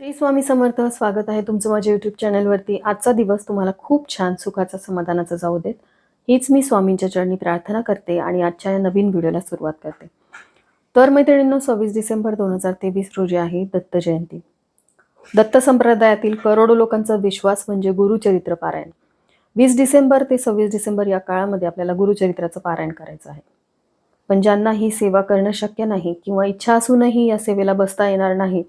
श्री स्वामी समर्थ स्वागत आहे तुमचं माझ्या यूट्यूब चॅनलवरती आजचा दिवस तुम्हाला खूप छान सुखाचा समाधानाचा जाऊ देत. हीच मी स्वामींच्या चरणी प्रार्थना करते आणि आजच्या या नवीन व्हिडिओला सुरुवात करते. तर मैत्रिणींनो सव्वीस डिसेंबर दोन हजार तेवीस रोजी आहे दत्त जयंती. दत्त संप्रदायातील करोडो लोकांचा विश्वास म्हणजे गुरुचरित्र पारायण. वीस डिसेंबर ते सव्वीस डिसेंबर या काळामध्ये आपल्याला गुरुचरित्राचं पारायण करायचं आहे. पण ज्यांना ही सेवा करणं शक्य नाही किंवा इच्छा असूनही या सेवेला बसता येणार नाही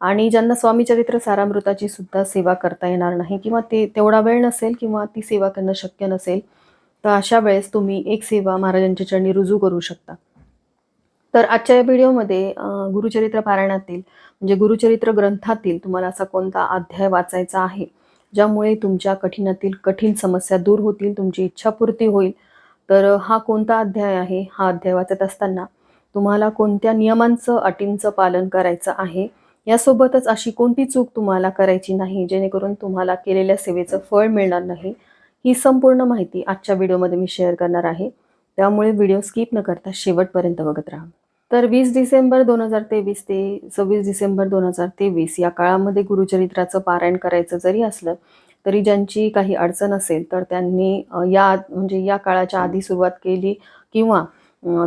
आणि ज्यांना स्वामीचरित्र सारामृताची सुद्धा सेवा करता येणार नाही किंवा ते तेवढा वेळ नसेल किंवा ती सेवा करणं शक्य नसेल तर अशा वेळेस तुम्ही एक सेवा महाराजांच्या चरणी रुजू करू शकता. तर आजच्या या व्हिडिओमध्ये गुरुचरित्र पारायणातील म्हणजे गुरुचरित्र ग्रंथातील तुम्हाला असा कोणता अध्याय वाचायचा आहे ज्यामुळे तुमच्या कठीणातील कठीण समस्या दूर होतील तुमची इच्छापूर्ती होईल तर हा कोणता अध्याय आहे? हा अध्याय वाचत असताना तुम्हाला कोणत्या नियमांचं अटींचं पालन करायचं आहे? यासोबतच अशी कोणती चूक तुम्हाला करायची नाही जेणेकरून तुम्हाला केलेल्या सेवेचं फळ मिळणार नाही ही संपूर्ण माहिती आजच्या व्हिडिओमध्ये मी शेअर करणार आहे. त्यामुळे व्हिडिओ स्किप न करता शेवटपर्यंत बघत राहा. तर वीस डिसेंबर दोन हजार तेवीस ते सव्वीस डिसेंबर दोन हजार तेवीस या काळामध्ये गुरुचरित्राचं पारायण करायचं जरी असलं तरी ज्यांची काही अडचण असेल तर त्यांनी या म्हणजे या काळाच्या आधी सुरुवात केली किंवा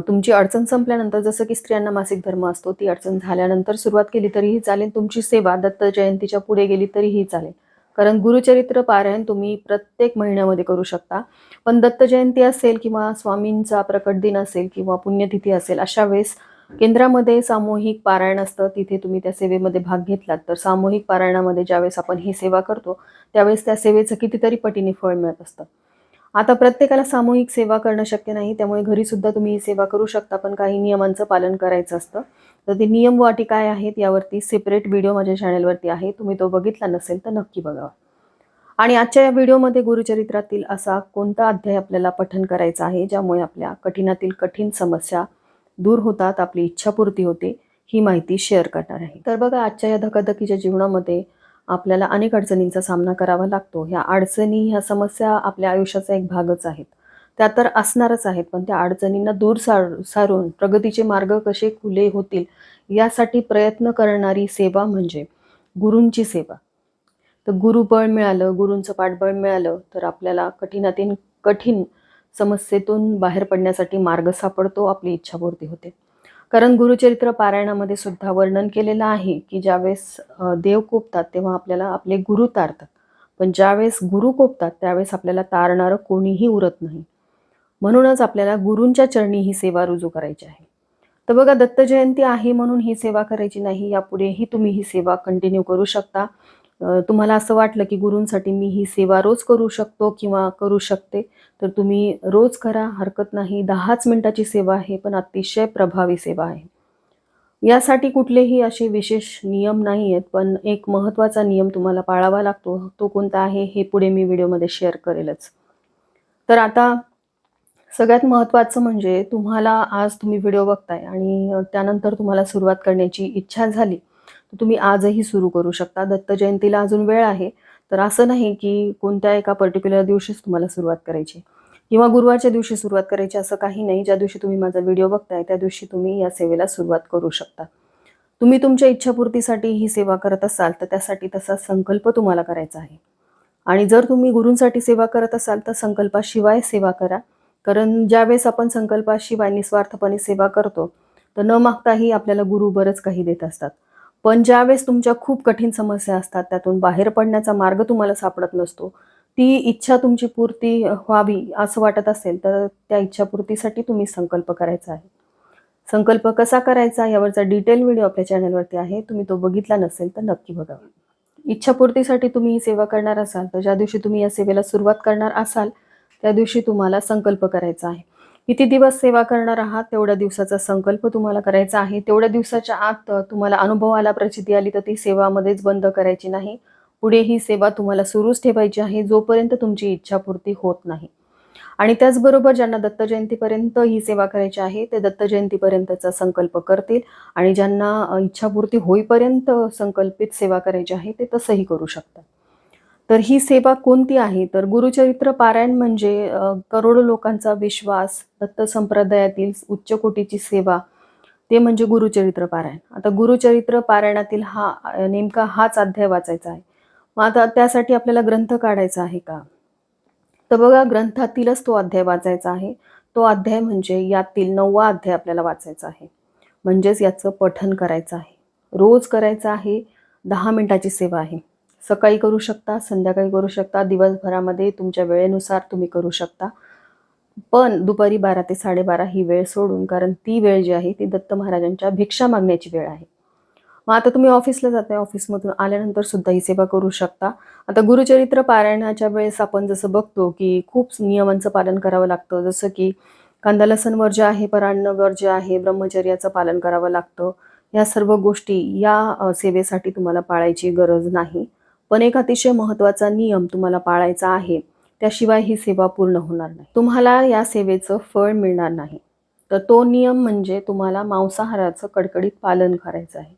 तुमची अडचण संपल्यानंतर जसं की स्त्रियांना मासिक धर्म असतो ती अडचण झाल्यानंतर सुरुवात केली तरीही चालेल. तुमची सेवा दत्त जयंतीच्या पुढे गेली तरीही चालेल. कारण गुरुचरित्र पारायण तुम्ही प्रत्येक महिन्यामध्ये करू शकता. पण दत्त जयंती असेल किंवा स्वामींचा प्रकट दिन असेल किंवा पुण्यतिथी असेल अशा वेळेस केंद्रामध्ये सामूहिक पारायण असतं. तिथे तुम्ही त्या सेवेमध्ये भाग घेतलात. तर सामूहिक पारायणामध्ये ज्यावेळेस आपण ही सेवा करतो त्यावेळेस त्या सेवेचं कितीतरी पटीने फळ मिळत असतं. आता प्रत्येकाला सामूहिक सेवा करणं शक्य नाही त्यामुळे घरीसुद्धा तुम्ही ही सेवा करू शकता पण काही नियमांचं पालन करायचं असतं. तर ते नियम व अटी काय आहेत यावरती सेपरेट व्हिडिओ माझ्या चॅनलवरती आहे तुम्ही तो बघितला नसेल तर नक्की बघावा. आणि आजच्या या व्हिडिओमध्ये गुरुचरित्रातील असा कोणता अध्याय आपल्याला पठन करायचा आहे ज्यामुळे आपल्या कठीणातील कठीण समस्या दूर होतात आपली इच्छापूर्ती होते ही माहिती शेअर करणार आहे. तर बघा आजच्या या धकाधकीच्या जीवनामध्ये आपल्याला अनेक अडचणींचा सामना करावा लागतो. ह्या अडचणी ह्या समस्या आपल्या आयुष्याचा एक भागच आहेत. त्या तर असणारच आहेत पण त्या अडचणींना दूर सार सारून प्रगतीचे मार्ग कसे खुले होतील यासाठी प्रयत्न करणारी सेवा म्हणजे गुरूंची सेवा. तर गुरुबळ मिळालं गुरूंचं पाठबळ मिळालं तर आपल्याला कठीणातील कठीण समस्येतून बाहेर पडण्यासाठी मार्ग सापडतो आपली इच्छापूर्ती होते. कारण गुरुचरित्र पारायणामध्ये सुद्धा वर्णन केलेलं आहे की ज्यावेळेस देव कोपतात तेव्हा आपल्याला आपले गुरु तारतात. पण ज्यावेळेस गुरु कोपतात त्यावेळेस आपल्याला तारणारं कोणीही उरत नाही. म्हणूनच आपल्याला गुरूंच्या चरणी ही सेवा रुजू करायची आहे. तर बघा दत्त जयंती आहे म्हणून ही सेवा करायची नाही यापुढेही तुम्ही ही सेवा कंटिन्यू करू शकता. तुम्हाला असं वाटलं की गुरूंसाठी मी ही सेवा रोज करू शकतो किंवा करू शकते तर तुम्ही रोज करा. हरकत नाही. दहाच मिनटाची सेवा आहे पण अतिशय प्रभावी सेवा आहे. यासाठी कुठलेही असे विशेष नियम नाही आहेत पण एक महत्त्वाचा नियम तुम्हाला पाळावा लागतो. तो कोणता आहे हे पुढे मी व्हिडिओमध्ये शेअर करेलच. तर आता सगळ्यात महत्त्वाचं म्हणजे तुम्हाला आज तुम्ही व्हिडिओ बघताय आणि त्यानंतर तुम्हाला सुरुवात करण्याची इच्छा झाली. तर तुम्ही आजही सुरू करू शकता. दत्त जयंतीला अजून वेळ आहे. तर असं नाही की कोणत्या एका पर्टिक्युलर दिवशीच तुम्हाला सुरुवात करायची. किंवा गुरुवारच्या दिवशी सुरुवात करायची असं काही नाही. ज्या दिवशी तुम्ही माझा व्हिडिओ बघताय त्या दिवशी तुम्ही या सेवेला सुरुवात करू शकता. तुम्ही तुमच्या इच्छापूर्तीसाठी ही सेवा करत असाल तर त्यासाठी तसा संकल्प तुम्हाला करायचा आहे. आणि जर तुम्ही गुरूंसाठी सेवा करत असाल तर संकल्पाशिवाय सेवा करा. कारण ज्यावेळेस आपण संकल्पाशिवाय निस्वार्थपणे सेवा करतो तर न मागताही आपल्याला गुरु बरंच काही देत असतात. पण ज्यावेळेस तुमच्या खूप कठीण समस्या असतात त्यातून बाहेर पडण्याचा मार्ग तुम्हाला सापडत नसतो. ती इच्छा तुमची पूर्ती व्हावी असं वाटत असेल तर त्या इच्छापूर्तीसाठी तुम्ही संकल्प करायचा आहे. संकल्प कसा करायचा यावरचा डिटेल व्हिडिओ आपल्या चॅनलवरती आहे. तुम्ही तो बघितला नसेल तर नक्की बघा. इच्छापूर्तीसाठी तुम्ही ही सेवा करणार असाल तर ज्या दिवशी तुम्ही या सेवेला सुरुवात करणार असाल त्या दिवशी तुम्हाला संकल्प करायचा आहे. किती दिवस सेवा करणार आहात तेवढ्या दिवसाचा संकल्प तुम्हाला करायचा आहे. तेवढ्या दिवसाच्या आत तुम्हाला अनुभव आला प्रचिती आली तर ती सेवामध्येच बंद करायची नाही. पुढे ही सेवा तुम्हाला सुरूच ठेवायची आहे जोपर्यंत तुमची इच्छापूर्ती होत नाही. आणि त्याचबरोबर ज्यांना दत्त जयंतीपर्यंत ही सेवा करायची आहे ते दत्त जयंतीपर्यंतचा संकल्प करतील. आणि ज्यांना इच्छापूर्ती होईपर्यंत संकल्पित सेवा करायची आहे ते तसंही करू शकतात. तर ही सेवा कोणती आहे? तर गुरुचरित्र पारायण म्हणजे करोडो लोकांचा विश्वास दत्त संप्रदायातील उच्च कोटीची सेवा ते म्हणजे गुरुचरित्र पारायण. आता गुरुचरित्र पारायणातील हा नेमका हाच अध्याय वाचायचा आहे. मग आता त्यासाठी आपल्याला ग्रंथ काढायचा आहे का? तर बघा ग्रंथातीलच तो अध्याय वाचायचा आहे. तो अध्याय म्हणजे यातील नववा अध्याय आपल्याला वाचायचा आहे. म्हणजेच याचं पठन करायचं आहे. रोज करायचं आहे दहा मिनिटाची सेवा आहे. सकाळी करू शकता संध्याकाळी करू शकता दिवसभरामध्ये तुमच्या वेळेनुसार तुम्ही करू शकता. पण दुपारी बारा ते साडेबारा ही वेळ सोडून कारण ती वेळ जी आहे ती दत्त महाराजांच्या भिक्षा मागण्याची वेळ आहे. मग आता तुम्ही ऑफिसला जाताय ऑफिसमधून आल्यानंतर सुद्धा ही सेवा करू शकता. आता गुरुचरित्र पारायणाच्या वेळेस आपण जसं बघतो की खूप नियमांचं पालन करावं लागतं. जसं की कांदा लसण वर्ज आहे परान्न वर्ज आहे ब्रह्मचर्याचं पालन करावं लागतं. या सर्व गोष्टी या सेवेसाठी तुम्हाला पाळायची गरज नाही. पण एक अतिशय महत्त्वाचा नियम तुम्हाला पाळायचा आहे. त्याशिवाय ही सेवा पूर्ण होणार नाही. तुम्हाला या सेवेचं फळ मिळणार नाही. तर तो नियम म्हणजे तुम्हाला मांसाहाराचं कडकडीत पालन करायचं आहे.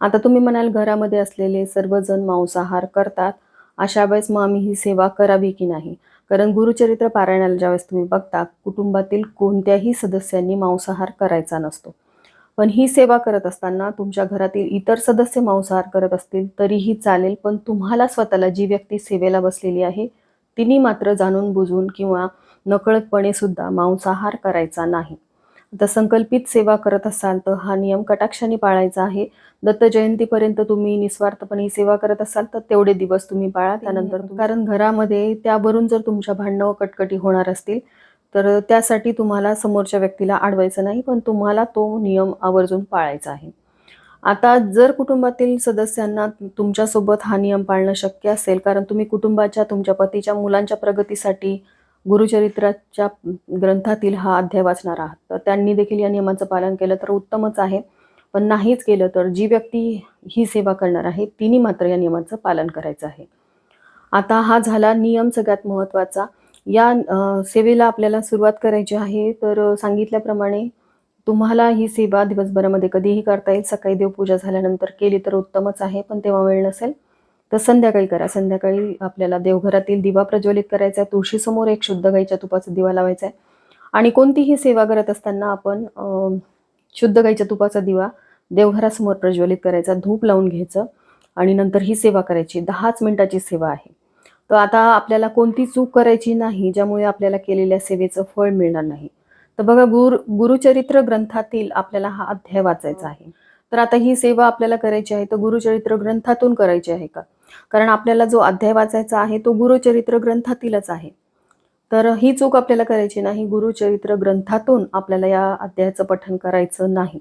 आता तुम्ही म्हणाल घरामध्ये असलेले सर्वजण मांसाहार करतात. अशा वेळेस मग आम्ही ही सेवा करावी की नाही? कारण गुरुचरित्र पारायणाला ज्यावेळेस तुम्ही बघता कुटुंबातील कोणत्याही सदस्यांनी मांसाहार करायचा नसतो. पण ही सेवा करत असताना तुमच्या घरातील इतर सदस्य मांसाहार करत असतील तरीही चालेल पण तुम्हाला स्वतःला जी व्यक्ती सेवेला बसलेली आहे तिने मात्र जाणून बुजून किंवा नकळतपणे सुद्धा मांसाहार करायचा नाही. आता संकल्पित सेवा करत असाल तर हा नियम कटाक्षाने पाळायचा आहे. दत्त जयंतीपर्यंत तुम्ही निस्वार्थपणे ही सेवा करत असाल तर तेवढे दिवस तुम्ही पाळा त्यानंतर कारण घरामध्ये त्यावरून जर तुमच्या भांडणं कटकटी होणार असतील तर त्यासाठी तुम्हाला समोरच्या व्यक्तीला अडवायचं नाही पण तुम्हाला तो नियम आवर्जून पाळायचा आहे. आता जर कुटुंबातील सदस्यांना तुमच्यासोबत हा नियम पाळणं शक्य असेल कारण तुम्ही कुटुंबाच्या तुमच्या पतीच्या मुलांच्या प्रगतीसाठी गुरुचरित्राच्या ग्रंथातील हा अध्याय वाचणार आहात. तर त्यांनी देखील या नियमाचं पालन केलं तर उत्तमच आहे. पण नाहीच केलं तर जी व्यक्ती ही सेवा करणार आहे तिने मात्र या नियमाचं पालन करायचं आहे. आता हा झाला नियम सगळ्यात महत्त्वाचा. या सेवेला आपल्याला सुरुवात करायची आहे. तर सांगितल्याप्रमाणे तुम्हाला ही सेवा दिवसभरामध्ये कधीही करता येईल. सकाळी देवपूजा झाल्यानंतर केली तर उत्तमच आहे पण तेव्हा वेळ नसेल तर संध्याकाळी करा. संध्याकाळी आपल्याला देवघरातील दिवा प्रज्वलित करायचा आहे. तुळशीसमोर एक शुद्ध गाईच्या तुपाचा दिवा लावायचा आहे. आणि कोणतीही सेवा करत असताना आपण शुद्ध गाईच्या तुपाचा दिवा देवघरासमोर प्रज्वलित करायचा. धूप लावून घ्यायचं आणि नंतर ही सेवा करायची. दहाच मिनिटाची सेवा आहे. तर आता आपल्याला कोणती चूक करायची नाही ज्यामुळे आपल्याला केलेल्या सेवेचं फळ मिळणार नाही. तर बघा गुरु गुरुचरित्र ग्रंथातील आपल्याला हा अध्याय वाचायचा आहे. तर आता ही सेवा आपल्याला करायची आहे तर गुरुचरित्र ग्रंथातून करायची आहे का? कारण आपल्याला जो अध्याय वाचायचा आहे तो गुरुचरित्र ग्रंथातीलच आहे. तर ही चूक आपल्याला करायची नाही गुरुचरित्र ग्रंथातून आपल्याला या अध्यायाचं पठण करायचं नाही.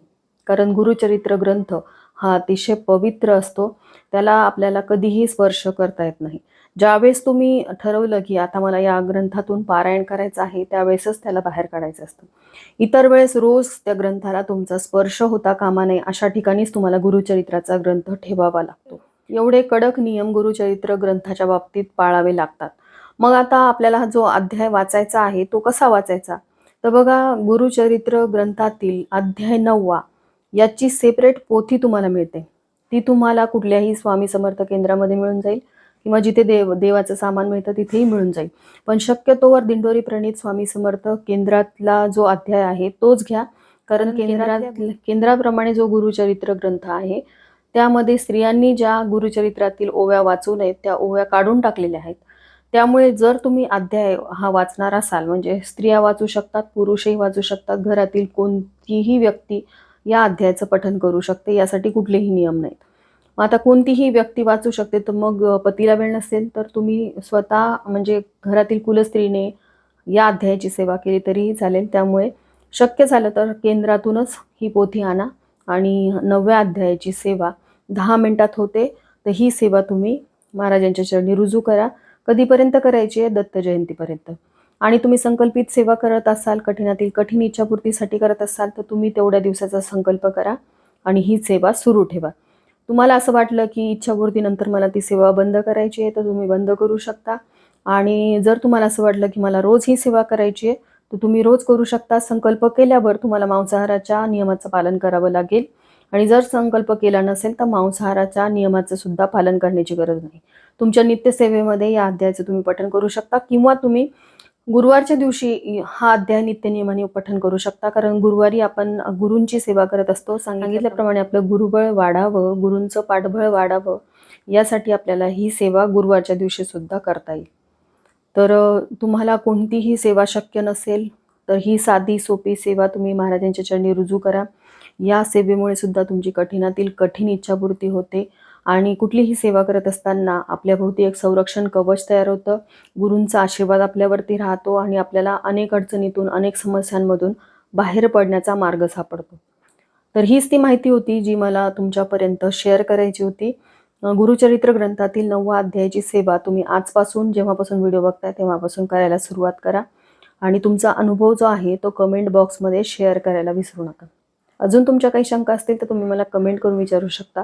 कारण गुरुचरित्र ग्रंथ हा अतिशय पवित्र असतो त्याला आपल्याला कधीही स्पर्श करता येत नाही. ज्यावेळेस तुम्ही ठरवलं की आता मला या ग्रंथातून पारायण करायचं आहे त्यावेळेसच त्याला बाहेर काढायचं असतं. इतर वेळेस रोज त्या ग्रंथाला तुमचा स्पर्श होता कामा नये अशा ठिकाणीच तुम्हाला गुरुचरित्राचा ग्रंथ ठेवावा लागतो. एवढे कडक नियम गुरुचरित्र ग्रंथाच्या बाबतीत पाळावे लागतात. मग आता आपल्याला जो अध्याय वाचायचा आहे तो कसा वाचायचा? तर बघा गुरुचरित्र ग्रंथातील अध्याय नववा याची सेपरेट पोथी तुम्हाला मिळते. ती तुम्हाला कुठल्याही स्वामी समर्थ केंद्रामध्ये मिळून जाईल. किंवा जिथे देव देवाचं सामान मिळतं तिथेही मिळून जाईल. पण शक्यतोवर दिंडोरी प्रणित स्वामी समर्थ केंद्रातला जो अध्याय आहे तोच घ्या. कारण केंद्रात केंद्राप्रमाणे जो गुरुचरित्र ग्रंथ आहे त्यामध्ये स्त्रियांनी ज्या गुरुचरित्रातील ओव्या वाचू नयेत त्या ओव्या काढून टाकलेल्या आहेत. त्यामुळे जर तुम्ही अध्याय हा वाचणार असाल म्हणजे स्त्रिया वाचू शकतात पुरुषही वाचू शकतात घरातील कोणतीही व्यक्ती या अध्यायाचं पठन करू शकते यासाठी कुठलेही नियम नाहीत. मग आता कोणतीही व्यक्ती वाचू शकते तर मग पतीला वेळ नसेल तर तुम्ही स्वतः म्हणजे घरातील कुलस्त्रीने या अध्यायाची सेवा केली तरीही चालेल. त्यामुळे शक्य झालं तर केंद्रातूनच ही पोथी आणा आणि नवव्या अध्यायाची सेवा दहा मिनटात होते तर ही सेवा तुम्ही महाराजांच्या चरणी रुजू करा. कधीपर्यंत करायची आहे? दत्त जयंतीपर्यंत. आणि तुम्ही संकल्पित सेवा करत असाल कठीणातील कठीण इच्छापूर्तीसाठी करत असाल तर तुम्ही तेवढ्या दिवसाचा संकल्प करा आणि ही सेवा सुरू ठेवा. तुम्हाला असं वाटलं की इच्छापूर्तीनंतर मला ती सेवा बंद करायची आहे तर तुम्ही बंद करू शकता. आणि जर तुम्हाला असं वाटलं की मला रोज ही सेवा करायची आहे तर तुम्ही रोज करू शकता. संकल्प केल्यावर तुम्हाला मांसाहाराच्या नियमाचं पालन करावं लागेल. आणि जर संकल्प केला नसेल तर मांसाहाराच्या नियमाचं सुद्धा पालन करण्याची गरज नाही. तुमच्या नित्यसेवेमध्ये या अध्यायाचं तुम्ही पठण करू शकता. किंवा तुम्ही गुरुवारच्या दिवशी हा अध्याय नित्यनियमाने पठण करू शकता. कारण गुरुवारी आपण गुरूंची सेवा करत असतो. सांगितल्याप्रमाणे आपलं गुरुबळ वाढावं गुरूंचं पाठबळ वाढावं यासाठी आपल्याला ही सेवा गुरुवारच्या दिवशी सुद्धा करता येईल. तर तुम्हाला कोणतीही सेवा शक्य नसेल तर ही साधी सोपी सेवा तुम्ही महाराजांच्या चरणी रुजू करा. या सेवेमुळे सुद्धा तुमची कठीणातील कठीण इच्छापूर्ती होते. आणि कुठलीही सेवा करत असताना आपल्याभोवती एक संरक्षण कवच तयार होतं. गुरूंचा आशीर्वाद आपल्यावरती राहतो आणि आपल्याला अनेक अडचणीतून अनेक समस्यांमधून बाहेर पडण्याचा मार्ग सापडतो. तर हीच ती माहिती होती जी मला तुमच्यापर्यंत शेअर करायची होती. गुरुचरित्र ग्रंथातील नववा अध्यायाची सेवा तुम्ही आजपासून जेव्हापासून व्हिडिओ बघताय तेव्हापासून करायला सुरुवात करा. आणि तुमचा अनुभव जो आहे तो कमेंट बॉक्समध्ये शेअर करायला विसरू नका. अजून तुमच्या काही शंका असतील तर तुम्ही मला कमेंट करून विचारू शकता.